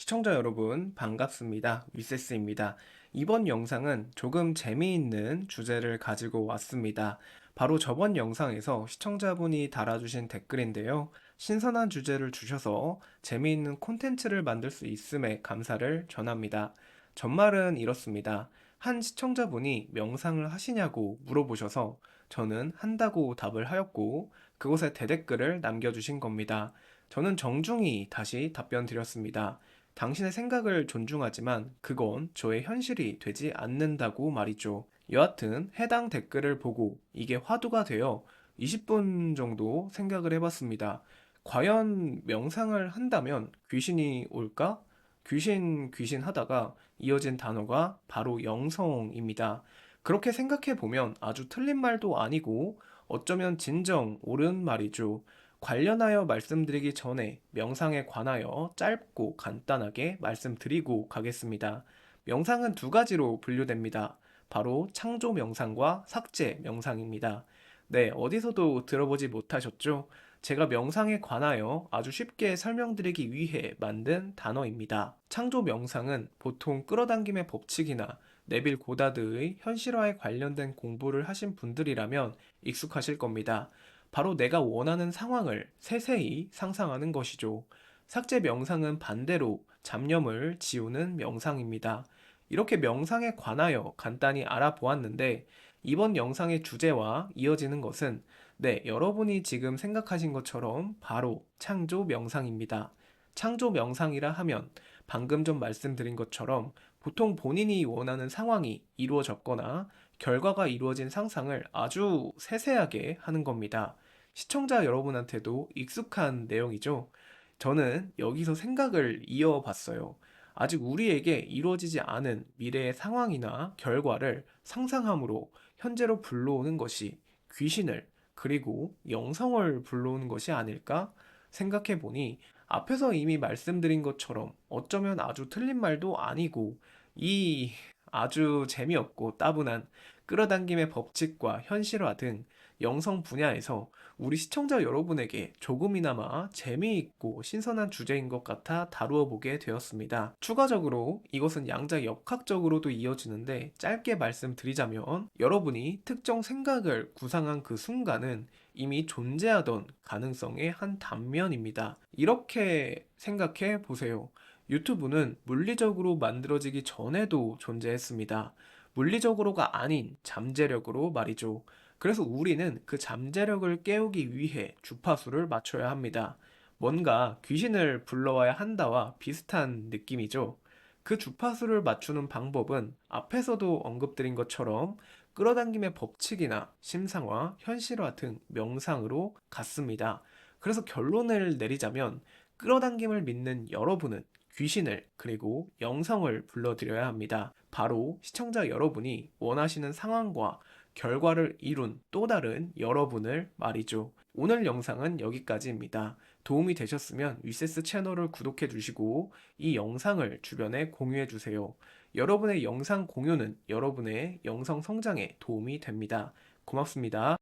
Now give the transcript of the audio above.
시청자 여러분, 반갑습니다. 위세스입니다. 이번 영상은 조금 재미있는 주제를 가지고 왔습니다. 바로 저번 영상에서 시청자분이 달아주신 댓글인데요. 신선한 주제를 주셔서 재미있는 콘텐츠를 만들 수 있음에 감사를 전합니다. 전말은 이렇습니다. 한 시청자분이 명상을 하시냐고 물어보셔서 저는 한다고 답을 하였고 그곳에 대댓글을 남겨주신 겁니다. 저는 정중히 다시 답변 드렸습니다. 당신의 생각을 존중하지만 그건 저의 현실이 되지 않는다고 말이죠. 여하튼 해당 댓글을 보고 이게 화두가 되어 20분 정도 생각을 해봤습니다. 과연 명상을 한다면 귀신이 올까? 귀신 귀신 하다가 이어진 단어가 바로 영성입니다. 그렇게 생각해 보면 아주 틀린 말도 아니고 어쩌면 진정 옳은 말이죠. 관련하여 말씀드리기 전에 명상에 관하여 짧고 간단하게 말씀드리고 가겠습니다. 명상은 두 가지로 분류됩니다. 바로 창조 명상과 삭제 명상입니다. 네, 어디서도 들어보지 못하셨죠? 제가 명상에 관하여 아주 쉽게 설명드리기 위해 만든 단어입니다. 창조 명상은 보통 끌어당김의 법칙이나 네빌 고다드의 현실화에 관련된 공부를 하신 분들이라면 익숙하실 겁니다. 바로 내가 원하는 상황을 세세히 상상하는 것이죠. 삭제 명상은 반대로 잡념을 지우는 명상입니다. 이렇게 명상에 관하여 간단히 알아보았는데 이번 영상의 주제와 이어지는 것은 네, 여러분이 지금 생각하신 것처럼 바로 창조 명상입니다. 창조 명상이라 하면 방금 좀 말씀드린 것처럼 보통 본인이 원하는 상황이 이루어졌거나 결과가 이루어진 상상을 아주 세세하게 하는 겁니다. 시청자 여러분한테도 익숙한 내용이죠. 저는 여기서 생각을 이어봤어요. 아직 우리에게 이루어지지 않은 미래의 상황이나 결과를 상상함으로 현재로 불러오는 것이 귀신을 그리고 영성을 불러오는 것이 아닐까 생각해 보니 앞에서 이미 말씀드린 것처럼 어쩌면 아주 틀린 말도 아니고 이 아주 재미없고 따분한 끌어당김의 법칙과 현실화 등 영성 분야에서 우리 시청자 여러분에게 조금이나마 재미있고 신선한 주제인 것 같아 다루어 보게 되었습니다. 추가적으로 이것은 양자 역학적으로도 이어지는데 짧게 말씀드리자면 여러분이 특정 생각을 구상한 그 순간은 이미 존재하던 가능성의 한 단면입니다. 이렇게 생각해 보세요. 유튜브는 물리적으로 만들어지기 전에도 존재했습니다. 물리적으로가 아닌 잠재력으로 말이죠. 그래서 우리는 그 잠재력을 깨우기 위해 주파수를 맞춰야 합니다. 뭔가 귀신을 불러와야 한다와 비슷한 느낌이죠. 그 주파수를 맞추는 방법은 앞에서도 언급드린 것처럼 끌어당김의 법칙이나 심상화, 현실화 등 명상으로 같습니다. 그래서 결론을 내리자면 끌어당김을 믿는 여러분은 귀신을 그리고 영성을 불러드려야 합니다. 바로 시청자 여러분이 원하시는 상황과 결과를 이룬 또 다른 여러분을 말이죠. 오늘 영상은 여기까지입니다. 도움이 되셨으면 위세스 채널을 구독해 주시고 이 영상을 주변에 공유해 주세요. 여러분의 영상 공유는 여러분의 영성 성장에 도움이 됩니다. 고맙습니다.